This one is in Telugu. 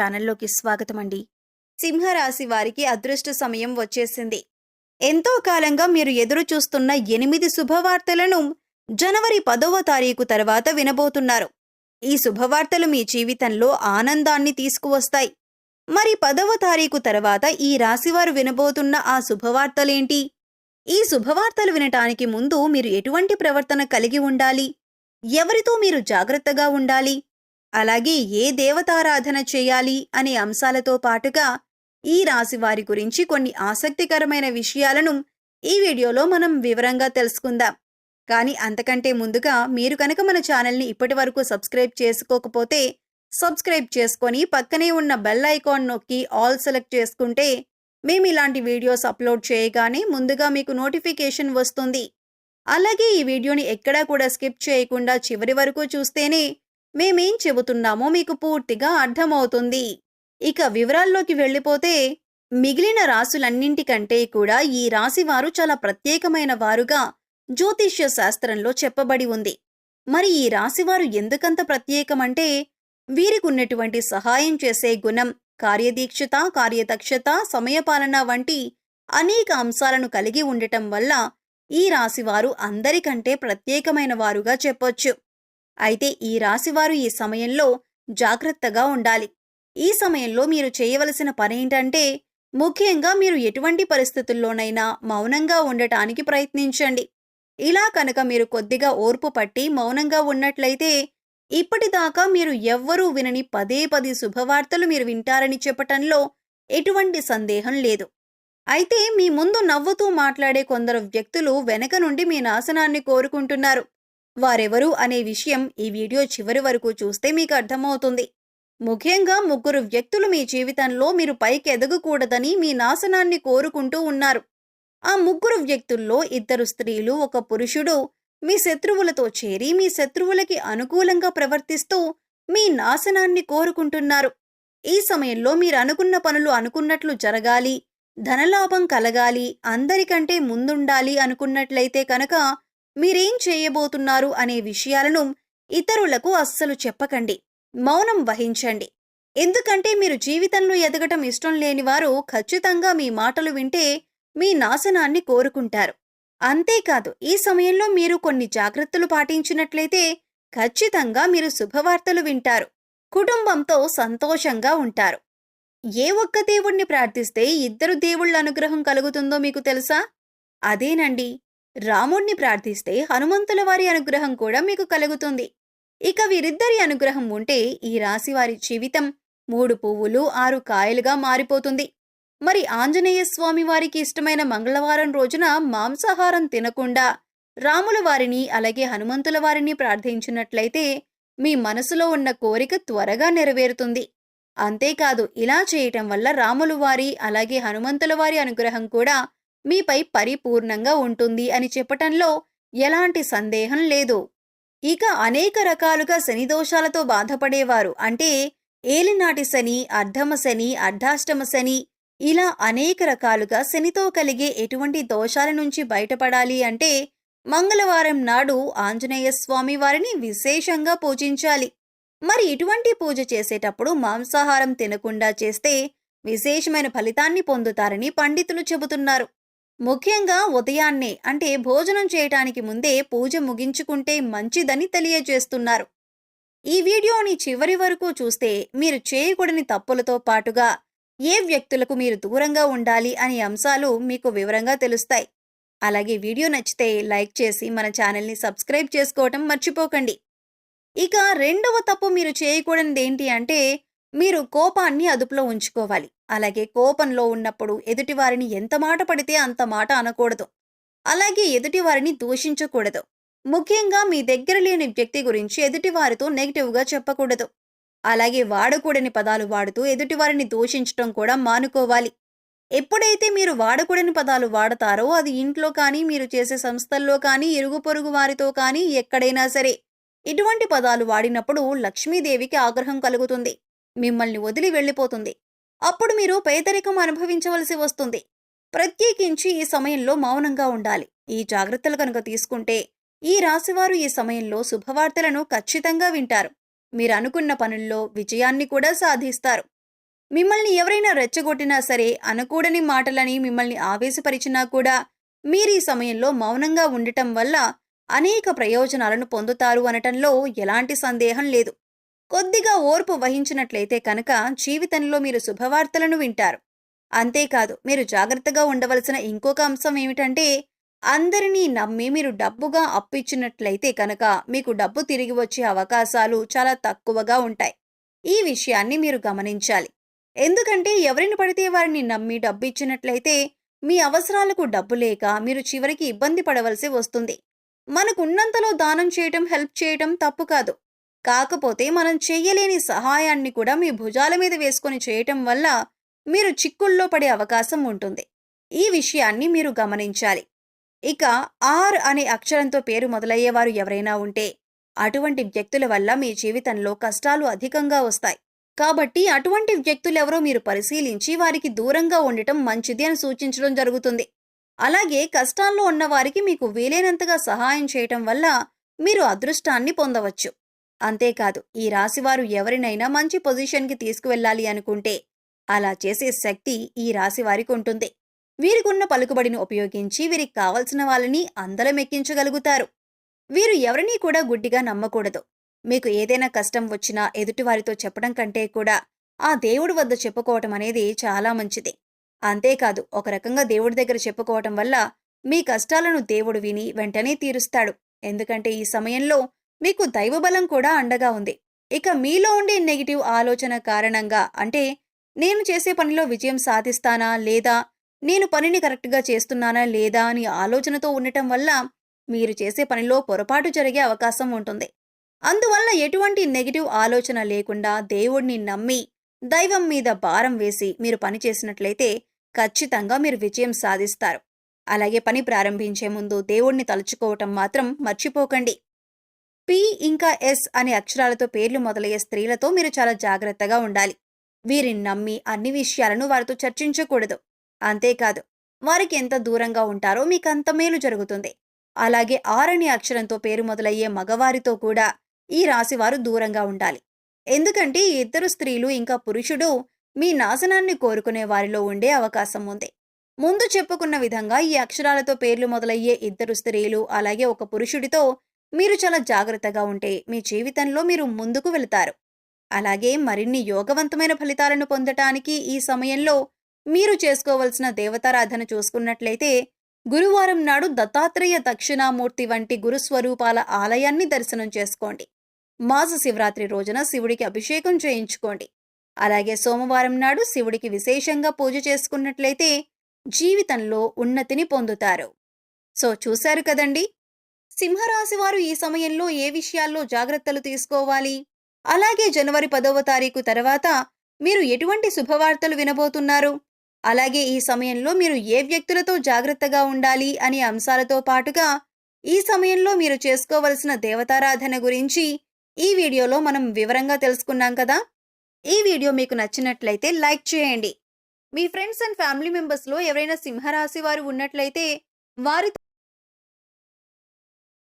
ఛానల్లోకి స్వాగతమండి. సింహరాశి వారికి అదృష్ట సమయం వచ్చేసింది. ఎంతో కాలంగా మీరు ఎదురు చూస్తున్న ఎనిమిది శుభవార్తలను జనవరి పదవ తారీఖు తర్వాత వినబోతున్నారు. ఈ శుభవార్తలు మీ జీవితంలో ఆనందాన్ని తీసుకువస్తాయి. మరి పదవ తారీఖు తర్వాత ఈ రాశివారు వినబోతున్న ఆ శుభవార్తలేంటి? ఈ శుభవార్తలు వినటానికి ముందు మీరు ఎటువంటి ప్రవర్తన కలిగి ఉండాలి? ఎవరితో మీరు జాగ్రత్తగా ఉండాలి? అలాగే ఏ దేవతారాధన చేయాలి అనే అంశాలతో పాటుగా ఈ రాశి వారి గురించి కొన్ని ఆసక్తికరమైన విషయాలను ఈ వీడియోలో మనం వివరంగా తెలుసుకుందాం. కానీ అంతకంటే ముందుగా మీరు కనుక మన ఛానల్ని ఇప్పటి వరకు సబ్స్క్రైబ్ చేసుకోకపోతే సబ్స్క్రైబ్ చేసుకొని పక్కనే ఉన్న బెల్ ఐకాన్ నొక్కి ఆల్ సెలెక్ట్ చేసుకుంటే మేము ఇలాంటి వీడియోస్ అప్లోడ్ చేయగానే ముందుగా మీకు నోటిఫికేషన్ వస్తుంది. అలాగే ఈ వీడియోని ఎక్కడా కూడా స్కిప్ చేయకుండా చివరి వరకు చూస్తేనే మేమేం చెబుతున్నామో మీకు పూర్తిగా అర్థమవుతుంది. ఇక వివరాల్లోకి వెళ్ళిపోతే మిగిలిన రాసులన్నింటికంటే కూడా ఈ రాశివారు చాలా ప్రత్యేకమైన వారుగా జ్యోతిష్య శాస్త్రంలో చెప్పబడి ఉంది. మరి ఈ రాశివారు ఎందుకంత ప్రత్యేకమంటే వీరికి ఉన్నటువంటి సహాయం చేసే గుణం కార్యదీక్షత కార్యదక్షత సమయపాలన వంటి అనేక అంశాలను కలిగి ఉండటం వల్ల ఈ రాశివారు అందరికంటే ప్రత్యేకమైన వారుగా చెప్పొచ్చు. అయితే ఈ రాశివారు ఈ సమయంలో జాగ్రత్తగా ఉండాలి. ఈ సమయంలో మీరు చేయవలసిన పనేంటంటే ముఖ్యంగా మీరు ఎటువంటి పరిస్థితుల్లోనైనా మౌనంగా ఉండటానికి ప్రయత్నించండి. ఇలా కనుక మీరు కొద్దిగా ఓర్పు పట్టి మౌనంగా ఉన్నట్లయితే ఇప్పటిదాకా మీరు ఎవ్వరూ వినని పదే పది శుభవార్తలు మీరు వింటారని చెప్పటంలో ఎటువంటి సందేహం లేదు. అయితే మీ ముందు నవ్వుతూ మాట్లాడే కొందరు వ్యక్తులు వెనక నుండి మీ నాశనాన్ని కోరుకుంటున్నారు. వారెవరు అనే విషయం ఈ వీడియో చివరి వరకు చూస్తే మీకు అర్థమవుతుంది. ముఖ్యంగా ముగ్గురు వ్యక్తులు మీ జీవితంలో మీరు పైకి ఎదగకూడదని మీ నాశనాన్ని కోరుకుంటూ ఉన్నారు. ఆ ముగ్గురు వ్యక్తుల్లో ఇద్దరు స్త్రీలు ఒక పురుషుడు. మీ శత్రువులతో చేరి మీ శత్రువులకి అనుకూలంగా ప్రవర్తిస్తూ మీ నాశనాన్ని కోరుకుంటున్నారు. ఈ సమయంలో మీరు అనుకున్న పనులు అనుకున్నట్లు జరగాలి ధనలాభం కలగాలి అందరికంటే ముందుండాలి అనుకున్నట్లయితే కనుక మీరేం చేయబోతున్నారు అనే విషయాలను ఇతరులకు అస్సలు చెప్పకండి. మౌనం వహించండి. ఎందుకంటే మీరు జీవితంలో ఎదగటం ఇష్టం లేని వారు ఖచ్చితంగా మీ మాటలు వింటే మీ నాశనాన్ని కోరుకుంటారు. అంతేకాదు ఈ సమయంలో మీరు కొన్ని జాగ్రత్తలు పాటించినట్లయితే ఖచ్చితంగా మీరు శుభవార్తలు వింటారు. కుటుంబంతో సంతోషంగా ఉంటారు. ఏ ఒక్క దేవుణ్ణి ప్రార్థిస్తే ఇద్దరు దేవుళ్ళ అనుగ్రహం కలుగుతుందో మీకు తెలుసా? అదేనండి. రాముణ్ణి ప్రార్థిస్తే హనుమంతుల వారి అనుగ్రహం కూడా మీకు కలుగుతుంది. ఇక వీరిద్దరి అనుగ్రహం ఉంటే ఈ రాశి వారి జీవితం మూడు పువ్వులు ఆరు కాయలుగా మారిపోతుంది. మరి ఆంజనేయ స్వామి వారికి ఇష్టమైన మంగళవారం రోజున మాంసాహారం తినకుండా రాముల వారిని అలాగే హనుమంతుల వారిని ప్రార్థించినట్లయితే మీ మనసులో ఉన్న కోరిక త్వరగా నెరవేరుతుంది. అంతేకాదు ఇలా చేయటం వల్ల రాములు వారి అలాగే హనుమంతుల వారి అనుగ్రహం కూడా మీపై పరిపూర్ణంగా ఉంటుంది అని చెప్పటంలో ఎలాంటి సందేహం లేదు. ఇక అనేక రకాలుగా శని దోషాలతో బాధపడేవారు. అంటే ఏలినాటి శని అర్ధమ శని అర్ధాష్టమ శని ఇలా అనేక రకాలుగా శనితో కలిగే ఎటువంటి దోషాల నుంచి బయటపడాలి అంటే మంగళవారం నాడు ఆంజనేయ స్వామి వారిని విశేషంగా పూజించాలి. మరి ఇటువంటి పూజ చేసేటప్పుడు మాంసాహారం తినకుండా చేస్తే విశేషమైన ఫలితాన్ని పొందుతారని పండితులు చెబుతున్నారు. ముఖ్యంగా ఉదయాన్నే అంటే భోజనం చేయటానికి ముందే పూజ ముగించుకుంటే మంచిదని తెలియజేస్తున్నారు. ఈ వీడియోని చివరి వరకు చూస్తే మీరు చేయకూడని తప్పులతో పాటుగా ఏ వ్యక్తులకు మీరు దూరంగా ఉండాలి అనే అంశాలు మీకు వివరంగా తెలుస్తాయి. అలాగే వీడియో నచ్చితే లైక్ చేసి మన ఛానల్ని సబ్స్క్రైబ్ చేసుకోవటం మర్చిపోకండి. ఇక రెండవ తప్పు మీరు చేయకూడనిది ఏంటి అంటే మీరు కోపాన్ని అదుపులో ఉంచుకోవాలి. అలాగే కోపంలో ఉన్నప్పుడు ఎదుటివారిని ఎంత మాట పడితే అంత మాట అనకూడదు. అలాగే ఎదుటివారిని దూషించకూడదు. ముఖ్యంగా మీ దగ్గర లేని వ్యక్తి గురించి ఎదుటివారితో నెగిటివ్గా చెప్పకూడదు. అలాగే వాడకూడని పదాలు వాడుతూ ఎదుటివారిని దూషించటం కూడా మానుకోవాలి. ఎప్పుడైతే మీరు వాడకూడని పదాలు వాడతారో అది ఇంట్లో కానీ మీరు చేసే సంస్థల్లో కానీ ఇరుగు పొరుగు వారితో కానీ ఎక్కడైనా సరే. ఇటువంటి పదాలు వాడినప్పుడు లక్ష్మీదేవికి ఆగ్రహం కలుగుతుంది. మిమ్మల్ని వదిలి వెళ్ళిపోతుంది. అప్పుడు మీరు పేదరికం అనుభవించవలసి వస్తుంది. ప్రత్యేకించి ఈ సమయంలో మౌనంగా ఉండాలి. ఈ జాగ్రత్తలు కనుక తీసుకుంటే ఈ రాశివారు ఈ సమయంలో శుభవార్తలను ఖచ్చితంగా వింటారు. మీరు అనుకున్న పనుల్లో విజయాన్ని కూడా సాధిస్తారు. మిమ్మల్ని ఎవరైనా రెచ్చగొట్టినా సరే అనకూడని మాటలని మిమ్మల్ని ఆవేశపరిచినా కూడా మీరు ఈ సమయంలో మౌనంగా ఉండటం వల్ల అనేక ప్రయోజనాలను పొందుతారు అనటంలో ఎలాంటి సందేహం లేదు. కొద్దిగా ఓర్పు వహించినట్లయితే కనుక జీవితంలో మీరు శుభవార్తలను వింటారు. అంతేకాదు మీరు జాగ్రత్తగా ఉండవలసిన ఇంకొక అంశం ఏమిటంటే అందరినీ నమ్మి మీరు డబ్బుగా అప్పిచ్చినట్లయితే కనుక మీకు డబ్బు తిరిగి వచ్చే అవకాశాలు చాలా తక్కువగా ఉంటాయి. ఈ విషయాన్ని మీరు గమనించాలి. ఎందుకంటే ఎవరిని పడితే వారిని నమ్మి డబ్బు ఇచ్చినట్లయితే మీ అవసరాలకు డబ్బు లేక మీరు చివరికి ఇబ్బంది పడవలసి వస్తుంది. మనకున్నంతలో దానం చేయటం హెల్ప్ చేయటం తప్పు కాదు. కాకపోతే మనం చెయ్యలేని సహాయాన్ని కూడా మీ భుజాల మీద వేసుకొని చేయటం వల్ల మీరు చిక్కుల్లో పడే అవకాశం ఉంటుంది. ఈ విషయాన్ని మీరు గమనించాలి. ఇక ఆర్ అనే అక్షరంతో పేరు మొదలయ్యేవారు ఎవరైనా ఉంటే అటువంటి వ్యక్తుల వల్ల మీ జీవితంలో కష్టాలు అధికంగా వస్తాయి. కాబట్టి అటువంటి వ్యక్తులెవరో మీరు పరిశీలించి వారికి దూరంగా ఉండటం మంచిది అని సూచించడం జరుగుతుంది. అలాగే కష్టాల్లో ఉన్నవారికి మీకు వీలైనంతగా సహాయం చేయటం వల్ల మీరు అదృష్టాన్ని పొందవచ్చు. అంతేకాదు ఈ రాశివారు ఎవరినైనా మంచి పొజిషన్కి తీసుకువెళ్ళాలి అనుకుంటే అలా చేసే శక్తి ఈ రాశి వారికి ఉంటుంది. వీరికున్న పలుకుబడిని ఉపయోగించి వీరికి కావలసిన వాళ్ళని అందలమెక్కించగలుగుతారు వీరు ఎవరినీ కూడా గుడ్డిగా నమ్మకూడదు. మీకు ఏదైనా కష్టం వచ్చినా ఎదుటివారితో చెప్పడం కంటే కూడా ఆ దేవుడి వద్ద చెప్పుకోవటం అనేది చాలా మంచిది. అంతేకాదు ఒక రకంగా దేవుడి దగ్గర చెప్పుకోవటం వల్ల మీ కష్టాలను దేవుడు విని వెంటనే తీరుస్తాడు. ఎందుకంటే ఈ సమయంలో మీకు దైవబలం కూడా అండగా ఉంది. ఇక మీలో ఉండే నెగిటివ్ ఆలోచన కారణంగా అంటే నేను చేసే పనిలో విజయం సాధిస్తానా లేదా నేను పనిని కరెక్ట్గా చేస్తున్నానా లేదా అని ఆలోచనతో ఉండటం వల్ల మీరు చేసే పనిలో పొరపాటు జరిగే అవకాశం ఉంటుంది. అందువల్ల ఎటువంటి నెగిటివ్ ఆలోచన లేకుండా దేవుడిని నమ్మి దైవం మీద భారం వేసి మీరు పని చేసినట్లయితే ఖచ్చితంగా మీరు విజయం సాధిస్తారు. అలాగే పని ప్రారంభించే ముందు దేవుణ్ణి తలుచుకోవటం మాత్రం మర్చిపోకండి. పి ఇంకా ఎస్ అనే అక్షరాలతో పేర్లు మొదలయ్యే స్త్రీలతో మీరు చాలా జాగ్రత్తగా ఉండాలి. వీరిని నమ్మి అన్ని విషయాలను వారితో చర్చించకూడదు. అంతేకాదు వారికి ఎంత దూరంగా ఉంటారో మీకు అంత మేలు జరుగుతుంది. అలాగే ఆర్ అనే అక్షరంతో పేరు మొదలయ్యే మగవారితో కూడా ఈ రాశివారు దూరంగా ఉండాలి. ఎందుకంటే ఈ ఇద్దరు స్త్రీలు ఇంకా పురుషుడు మీ నాశనాన్ని కోరుకునే వారిలో ఉండే అవకాశం ఉంది. ముందు చెప్పుకున్న విధంగా ఈ అక్షరాలతో పేర్లు మొదలయ్యే ఇద్దరు స్త్రీలు అలాగే ఒక పురుషుడితో మీరు చాలా జాగ్రత్తగా ఉంటే మీ జీవితంలో మీరు ముందుకు వెళతారు. అలాగే మరిన్ని యోగవంతమైన ఫలితాలను పొందటానికి ఈ సమయంలో మీరు చేసుకోవలసిన దేవతారాధన చూసుకున్నట్లయితే గురువారం నాడు దత్తాత్రేయ దక్షిణామూర్తి వంటి గురుస్వరూపాల ఆలయాన్ని దర్శనం చేసుకోండి. మాస శివరాత్రి రోజున శివుడికి అభిషేకం చేయించుకోండి. అలాగే సోమవారం నాడు శివుడికి విశేషంగా పూజ చేసుకున్నట్లయితే జీవితంలో ఉన్నతిని పొందుతారు. సో చూశారు కదండి? సింహరాశి వారు ఈ సమయంలో ఏ విషయాల్లో జాగ్రత్తలు తీసుకోవాలి? అలాగే జనవరి పదవ తారీఖు తర్వాత మీరు ఎటువంటి శుభవార్తలు వినబోతున్నారు? అలాగే ఈ సమయంలో మీరు ఏ వ్యక్తులతో జాగ్రత్తగా ఉండాలి అనే అంశాలతో పాటుగా ఈ సమయంలో మీరు చేసుకోవలసిన దేవతారాధన గురించి ఈ వీడియోలో మనం వివరంగా తెలుసుకున్నాం కదా? ఈ వీడియో మీకు నచ్చినట్లయితే లైక్ చేయండి. మీ ఫ్రెండ్స్ అండ్ ఫ్యామిలీ మెంబర్స్లో ఎవరైనా సింహరాశి వారు ఉన్నట్లయితే వారి